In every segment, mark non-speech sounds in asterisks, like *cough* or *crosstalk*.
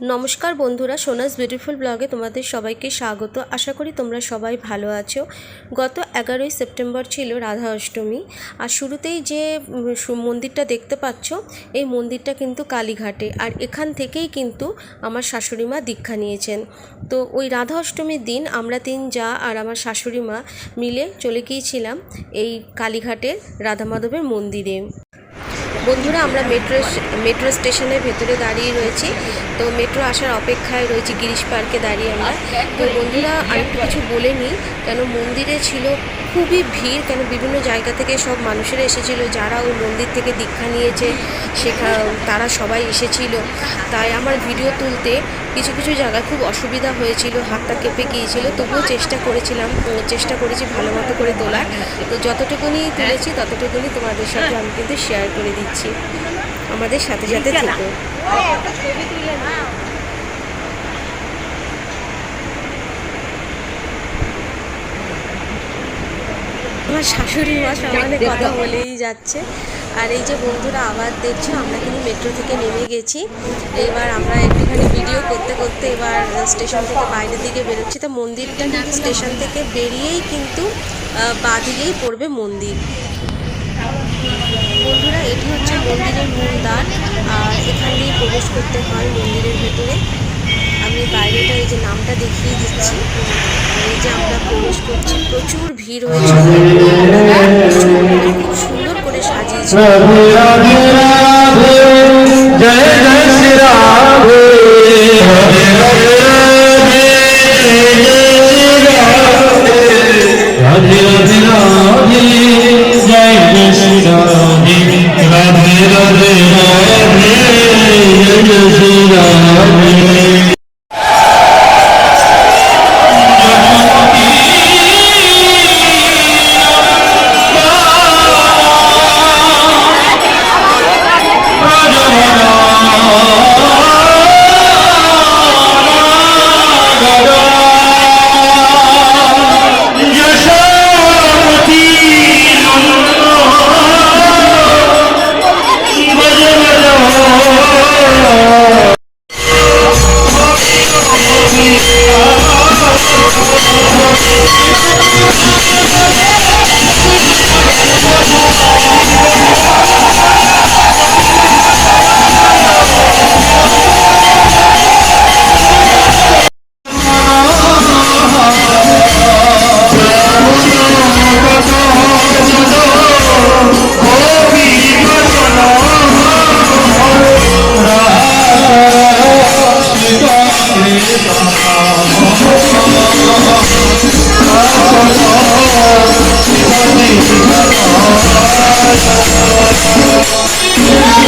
নমস্কার বন্ধুরা, সোনাস বিউটিফুল ব্লগে তোমাদের সবাইকে স্বাগত। আশা করি তোমরা সবাই ভালো আছো। গত এগারোই সেপ্টেম্বর ছিল রাধা অষ্টমী। আর শুরুতেই যে মন্দিরটা দেখতে পাচ্ছ, এই মন্দিরটা কিন্তু কালীঘাটে। আর এখান থেকেই কিন্তু আমার শাশুড়ি মা দীক্ষা নিয়েছেন। তো ওই রাধা অষ্টমীর দিন আমরা তিন যা আর আমার শাশুড়ি মা মিলে চলে গিয়েছিলাম এই কালীঘাটের রাধা মাধবের মন্দিরে। বন্ধুরা, আমরা মেট্রো মেট্রো স্টেশনের ভেতরে দাঁড়িয়ে রয়েছি। তো মেট্রো আসার অপেক্ষায় রয়েছি গিরিশ পার্কে দাঁড়িয়ে আমরা। তো বন্ধুরা, আরেকটু কিছু বলে নিই। কেন মন্দিরে ছিল খুবই ভিড় কেন বিভিন্ন জায়গা থেকে সব মানুষেরা এসেছিল যারা ওই মন্দির থেকে দীক্ষা নিয়েছে সেখা তারা সবাই এসেছিল। তাই আমার ভিডিও তুলতে কিছু কিছু জায়গায় খুব অসুবিধা হয়েছিল হাতটা কেঁপে গিয়েছিল তবুও চেষ্টা করেছিলাম চেষ্টা করেছি ভালো মতো করে তোলার। তো যতটুকুনি তুলেছি ততটুকুনি তোমাদের সাথে আমি কিন্তু শেয়ার করে দিচ্ছি। আমাদের সাথে সাথে থেকো। আমার শাশুড়ি মা সমানে কথা বলেই যাচ্ছে। আর এই যে বন্ধুরা আবার দেখছ আমরা কিন্তু মেট্রো থেকে নেমে গেছি। এবার আমরা একটুখানি ভিডিও করতে করতে এবার স্টেশন থেকে বাইরের দিকে বেরোচ্ছি। তো মন্দিরটা কিন্তু স্টেশন থেকে বেরিয়েই কিন্তু আহ, বাঁ দিকেই পড়বে মন্দির। বন্ধুরা এটি হচ্ছে মন্দিরের মূল দ্বার। আর এখান দিয়ে প্রবেশ করতে হয় মন্দিরের ভেতরে। আমি বাইরেটা এই যে নামটা দেখিয়ে দিচ্ছি। এই যে আমরা প্রবেশ করছি প্রচুর ভিড় হয়েছে। খুব সুন্দর করে সাজিয়েছে। Yeah.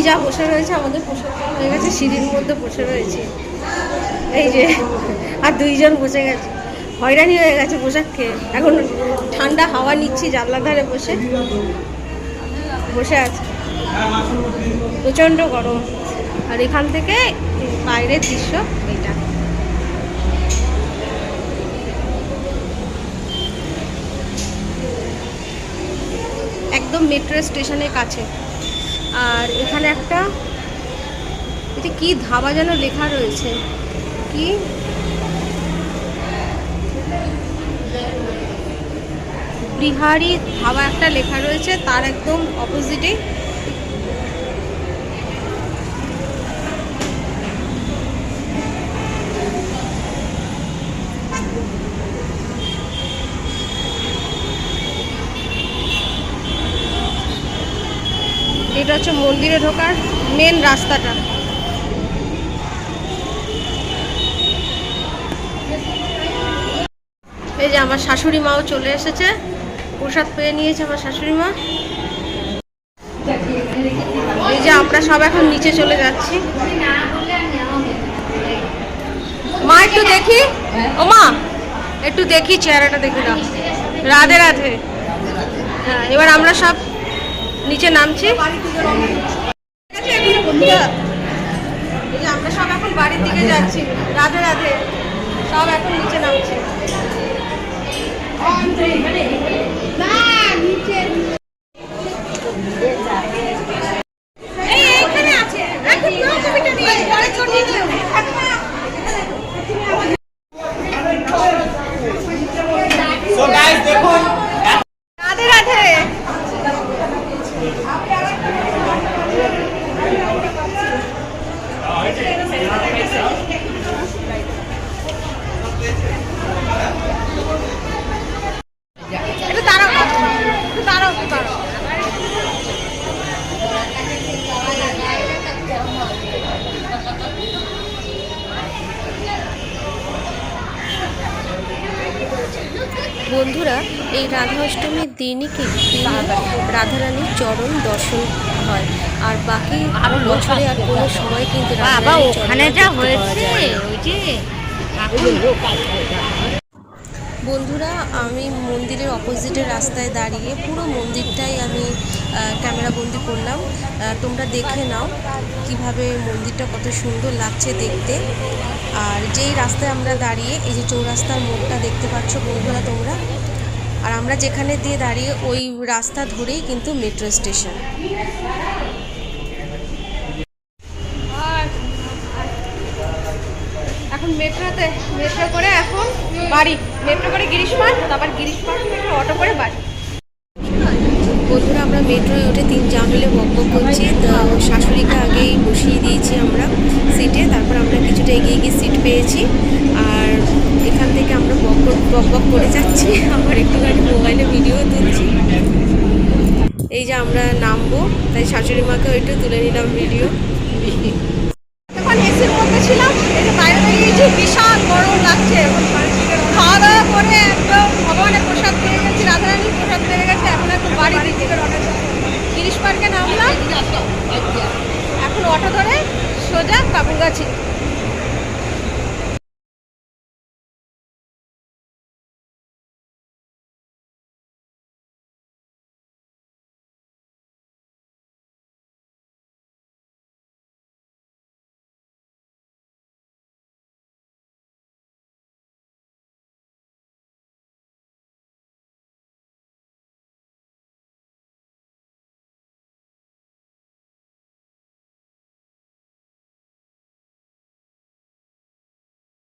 দুই যা বসে রয়েছে, আমাদের পোশাক হয়ে গেছে, সিঁড়ির মধ্যে বসে রয়েছে। এই যে, আর দুইজন বসে গেছে। হয়রানি হয়ে গেছে পোশাক খেয়ে। এখন ঠান্ডা হাওয়া নিচ্ছি জানলার ধারে বসে। বসে আছে। প্রচণ্ড গরম। আর এখান থেকে বাইরের দৃশ্য এইটা। একদম মেট্রো স্টেশনের কাছে। আর এখানে একটা, এটা কি ধাবা যেন লেখা রয়েছে? কি? বিহারি ধাবা একটা লেখা রয়েছে, তার একদম অপোজিটে হচ্ছে মন্দিরে ঢোকার মেন রাস্তাটা। এই যে আমার শাশুড়ি মাও চলে এসেছে। প্রসাদ পেয়ে নিয়েছে আমার শাশুড়ি মা। এই যে আমরা সব এখন নিচে চলে যাচ্ছি। মা, একটু দেখি। ও মা, একটু দেখি চেহারাটা দেখি দাও রাধে রাধে। হ্যাঁ এবার আমরা সব নিচে নামছি। আমরা সব এখন বাড়ির দিকে যাচ্ছি। রাধে রাধে। সব এখন নিচে নামছি এইখানে আছে। এখন নাও ছবিটা নিয়ে, পরে চড়িয়ে নিও। রাধে রাধে একটু দাঁড়াও একটু দাঁড়াও একটু দাঁড়াও বন্ধুরা এই রাধা অষ্টমীর দিনই কিন্তু রাধারানীর চরণ দর্শন হয়? আর বাকি আরও বছরে আর কোনো সময় কিন্তু ওখানে যা হয়েছে ওই যে। বন্ধুরা, আমি মন্দিরের অপোজিটের রাস্তায় দাঁড়িয়ে পুরো মন্দিরটাই আমি ক্যামেরা বন্দি করলাম। তোমরা দেখে নাও কীভাবে মন্দিরটা কত সুন্দর লাগছে দেখতে। আর যেই রাস্তায় আমরা দাঁড়িয়ে, এই যে চৌরাস্তার মোড়টা দেখতে পাচ্ছ বন্ধুরা তোমরা, আর আমরা যেখানে দিয়ে দাঁড়িয়ে ওই রাস্তা ধরেই কিন্তু মেট্রো স্টেশন। এখন মেট্রোতে, মেট্রো করে এখন বাড়ি। মেট্রো করে গিরিশ পার্ক তারপর গিরিশ থেকে অটো করে বাড়ি। বন্ধুরা আমরা মেট্রোয় উঠে তিন জা মিলে বক বক করছি। তো শাশুড়িকে আগেই বসিয়ে দিয়েছি আমরা সিটে তারপর আমরা কিছুটা এগিয়ে গিয়ে সিট পেয়েছি। আর এখান থেকে আমরা বক বক- বক বক করে যাচ্ছি। *laughs* আবার একটুখানি মোবাইলে ভিডিও তুলছি। এই যে আমরা নামবো। তাই শাশুড়ি মাকেও একটু তুলে নিলাম ভিডিও এসির মধ্যে ছিলাম। বাইরে বিশাল গরম লাগছে। করে একদম ভগবানের প্রসাদ পেয়ে গেছি, রাধারানীর প্রসাদ পেয়ে গেছে। এখন একটু বাড়ি দিকে গিরিশ পার্কে নামলাম। এখন অটো ধরে সোজা কাপুরগাছি